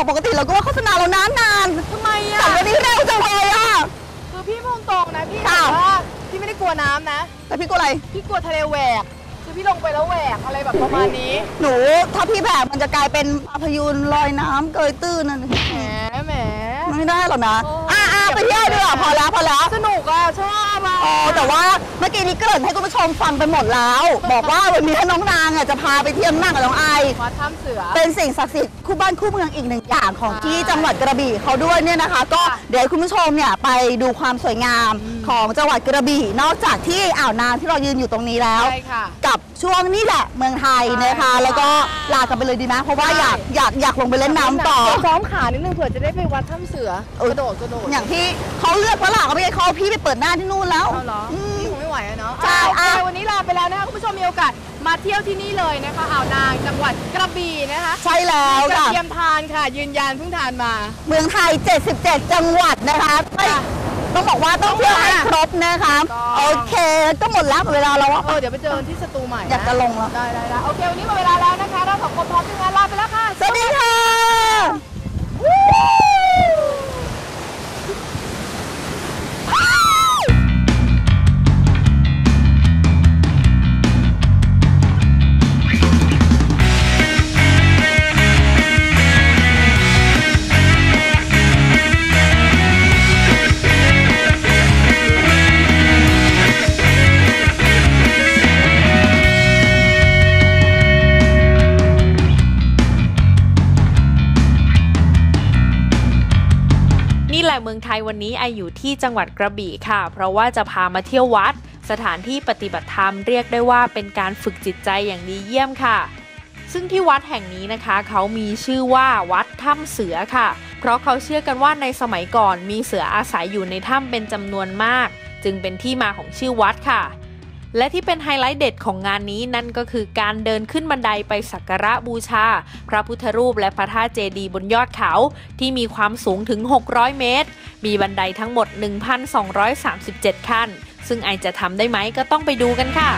บอกปกติเราก็ว่าโฆษณาเรานานนานทำไมๆอะแต่วันนี้เร็วจังเลยอะ คือพี่พูดตรงนะพี่ค่ะ แบบว่าพี่ไม่ได้กลัวน้ำนะ แต่พี่กลัวอะไร พี่กลัวทะเลแหวก คือพี่ลงไปแล้วแหวกอะไรแบบประมาณนี้ หนูถ้าพี่แบกมันจะกลายเป็นปลาพยูนลอยน้ำเกยตื้นนั่นแหมแหมไม่ได้หรอกนะ โอ้ อะอะไปเที่ยวดีกว่าพอแล้วพอแล้ว สนุกอะชอบ อะอ๋อแต่ว่าเมื่อกี้นี้เกริ่นให้คุณผู้ชมฟังไปหมดแล้ว บอกว่าวันนี้ถ้าน้องนางอะจะพาไปเที่ยวนั่งกับน้องไอ วัดถ้ำเสือ เป็นสิ่งศักดิ์สิทธิ์คู่บ้านคู่เมืองอีกหนึ่งอย่างของใช่ที่จังหวัดกระบี่เขาด้วยเนี่ยนะคะ ก็ค่ะเดี๋ยวให้คุณผู้ชมเนี่ยไปดูความสวยงาม ของจังหวัดกระบี่ นอกจากที่อ่าวนางที่เรายืนอยู่ตรงนี้แล้ว ใช่ค่ะ กับช่วงนี้แหละเมืองไทยนะคะใช่แล้วก็ลากันไปเลยดีไหมเพราะว่าใช่อยากอยากอยากลงไปเล่นน้ำต่อ ซ้อมขานิดนึงเผื่อจะได้ไปวัดถ้ำเสือเออกระโดดกระโดดอย่างที่เขาเลือกว่าหล่ะเขาไม่ใช่เขาเอาพี่ไปเปิดหน้าที่นู่นแล้ว เอาเหรออืมพี่คงไม่ไหวอะเนาะใช่อะโอเคอะ วันนี้ลาไปแล้วนะคะคุณผู้ชมมีโอกาสมาเที่ยวที่นี่เลยนะคะอ่าวนางจังหวัดกระบี่นะคะใช่แล้วกระค่ะ เทียมทานค่ะ ยืนยันเพิ่งทานมา เมืองไทย 77 จังหวัดนะคะไม่ค่ะ ต้องบอกว่าต้องเที่ยวให้ครบนะคะต้องโอเค ก็หมดแล้วเวลาเราอะเออเดี๋ยวไปเจอกันที่สตูใหม่นอยากจะลงแล้วได้ได้ได้โอเควันนี้หมดเวลาแล้วนะคะ เราสองคนพร้อมทีมงานลาไปแล้วค่ะ สวัสดีค่ะ แหละเมืองไทยวันนี้ไออยู่ที่จังหวัดกระบี่ค่ะ เพราะว่าจะพามาเที่ยววัด สถานที่ปฏิบัติธรรมเรียกได้ว่าเป็นการฝึกจิตใจอย่างดีเยี่ยมค่ะ ซึ่งที่วัดแห่งนี้นะคะ เขามีชื่อว่าวัดถ้ำเสือค่ะ เพราะเขาเชื่อกันว่าในสมัยก่อนมีเสืออาศัยอยู่ในถ้ำเป็นจำนวนมาก จึงเป็นที่มาของชื่อวัดค่ะ และที่เป็นไฮไลท์เด็ดของงานนี้นั่นก็คือการเดินขึ้นบันไดไปสักการะบูชา พระพุทธรูปและพระธาตุเจดีย์บนยอดเขา ที่มีความสูงถึง 600 เมตร มีบันไดทั้งหมด 1,237 ขั้น ซึ่งไอจะทำได้ไหมก็ต้องไปดูกันค่ะ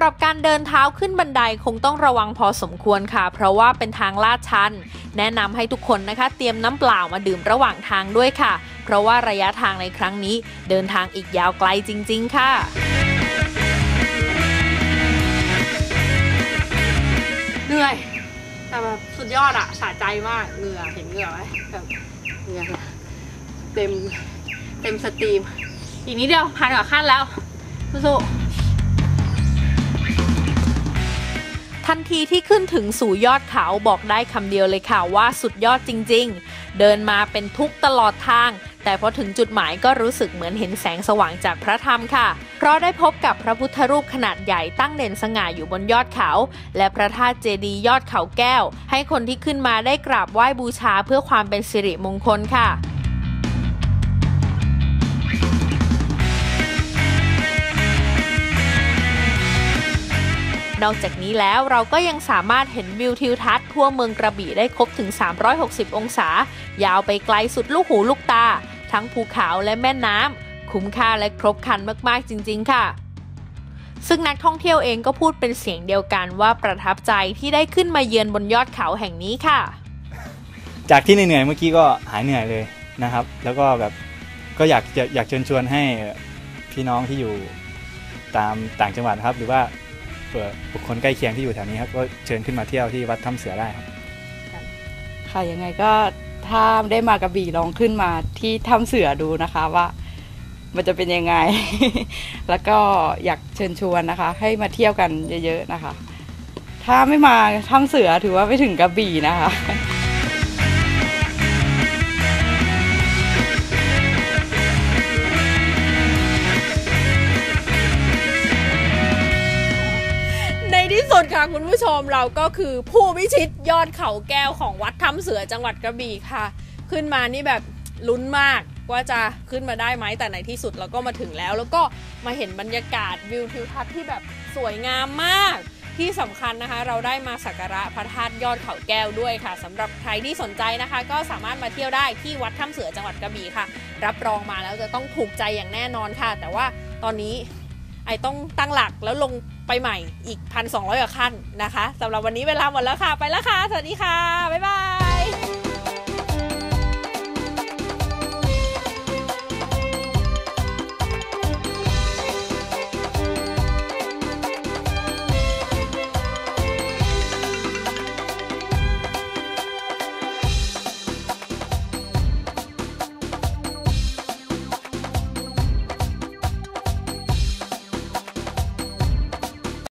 หรับการเดินเท้าขึ้นบันไดคงต้องระวังพอสมควรค่ะ เพราะว่าเป็นทางลาดชัน แนะนำให้ทุกคนนะคะ เตรียมน้ำเปล่ามาดื่มระหว่างทางด้วยค่ะ เพราะว่าระยะทางในครั้งนี้ เดินทางอีกยาวไกลจริง ๆ ค่ะเหนื่อย แต่แบบสุดยอดอะสะใจมากเหงื่อเห็นเหงื่อไหมแบบเหงื่อเต็มเต็มสตรีม อีกนิดเดียวพันกว่าขั้นแล้วสู้ๆ ทันทีที่ขึ้นถึงสู่ยอดเขาบอกได้คำเดียวเลยค่ะว่าสุดยอดจริงๆ เดินมาเป็นทุกตลอดทาง แต่พอถึงจุดหมายก็รู้สึกเหมือนเห็นแสงสว่างจากพระธรรมค่ะ เพราะได้พบกับพระพุทธรูปขนาดใหญ่ตั้งเด่นสง่าอยู่บนยอดเขา และพระธาตุเจดีย์ยอดเขาแก้ว ให้คนที่ขึ้นมาได้กราบไหว้บูชาเพื่อความเป็นสิริมงคลค่ะ นอกจากนี้แล้วเราก็ยังสามารถเห็นวิวทิวทัศน์ทั่วเมืองกระบี่ได้ครบถึง 360 องศา ยาวไปไกลสุดลูกหูลูกตา ทั้งภูเขาและแม่น้ำคุ้มค่าและครบครันมากๆจริง ๆ ค่ะซึ่งนักท่องเที่ยวเองก็พูดเป็นเสียงเดียวกันว่าประทับใจที่ได้ขึ้นมาเยือนบนยอดเขาแห่งนี้ค่ะ จากที่เหนื่อยเมื่อกี้ก็หายเหนื่อยเลยนะครับ แล้วก็แบบก็อยากจะอยากเชิญชวนให้พี่น้องที่อยู่ตามต่างจังหวัดนะครับ หรือว่า เผื่อบุคคลใกล้เคียงที่อยู่แถวนี้ครับก็เชิญขึ้นมาเที่ยวที่วัดถ้ำเสือได้ครับ ค่ะยังไงก็ถ้าได้มากระบี่ลองขึ้นมาที่ถ้ำเสือดูนะคะว่ามันจะเป็นยังไง แล้วก็อยากเชิญชวนนะคะ ให้มาเที่ยวกันเยอะๆนะคะ ถ้าไม่มาถ้ำเสือถือว่าไม่ถึงกระบี่นะคะ สุดค่ะคุณผู้ชมเราก็คือผู้พิชิตยอดเขาแก้วของวัดถ้ำเสือจังหวัดกระบี่ค่ะ ขึ้นมานี่แบบลุ้นมากว่าจะขึ้นมาได้ไหมแต่ในที่สุดเราก็มาถึงแล้ว แล้วก็มาเห็นบรรยากาศวิวทิวทัศน์ที่แบบสวยงามมาก ที่สำคัญนะคะ เราได้มาสักการะพระธาตุยอดเขาแก้วด้วยค่ะสำหรับใครที่สนใจนะคะ ก็สามารถมาเที่ยวได้ที่วัดถ้ำเสือจังหวัดกระบี่ค่ะ รับรองมาแล้วจะต้องถูกใจอย่างแน่นอนค่ะ แต่ว่าตอนนี้ อต้องตั้งหลักแล้วลงไปใหม่อีก 1,200กว่าขั้นนะคะสำหรับวันนี้เวลาหมดแล้วค่ะ ไปแล้วค่ะ สวัสดีค่ะ บ๊ายบาย